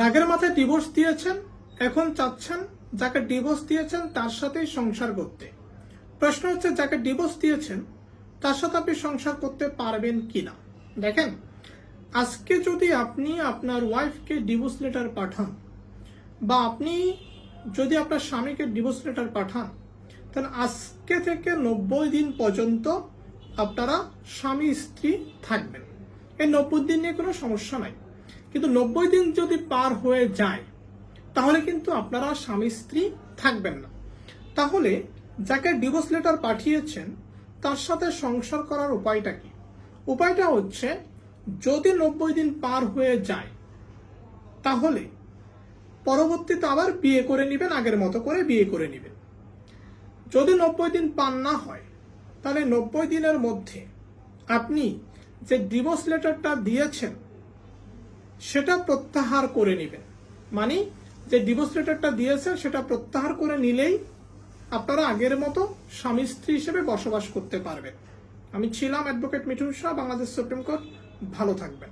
রাগের মাথায় ডিভোর্স দিয়েছেন, এখন চাচ্ছেন যাকে ডিভোর্স দিয়েছেন তার সাথেই সংসার করতে। প্রশ্ন হচ্ছে, যাকে ডিভোর্স দিয়েছেন, তার সাথে আপনি সংসার করতে পারবেন কিনা? দেখেন, আজকে যদি আপনি আপনার ওয়াইফকে ডিভোর্স লেটার পাঠান, বা আপনি যদি আপনার স্বামীকে ডিভোর্স লেটার পাঠান, তাহলে আজকে থেকে নব্বই দিন পর্যন্ত আপনারা স্বামী স্ত্রী থাকবেন। এই নব্বই দিন নিয়ে কোনো সমস্যা নাই। কিন্তু নব্বই দিন যদি পার হয়ে যায়, তাহলে কিন্তু আপনারা স্বামী স্ত্রী থাকবেন না। তাহলে যাকে ডিভোর্স লেটার পাঠিয়েছেন, তার সাথে সংসার করার উপায়টা কি? উপায়টা হচ্ছে, যদি নব্বই দিন পার হয়ে যায়, তাহলে পরবর্তীতে আবার বিয়ে করে নেবেন, আগের মতো করে বিয়ে করে নেবেন। যদি নব্বই দিন পান না হয়, তাহলে নব্বই দিনের মধ্যে আপনি যে ডিভোর্স লেটারটা দিয়েছেন সেটা প্রত্যাহার করে নেবেন। মানে যে ডিভোর্স লেটারটা দিয়েছে সেটা প্রত্যাহার করে নিলেই আপনারা আগের মতো স্বামী স্ত্রী হিসেবে বসবাস করতে পারবেন। আমি ছিলাম advocate Mithun Shah, Bangladesh supreme court ভালো থাকবেন।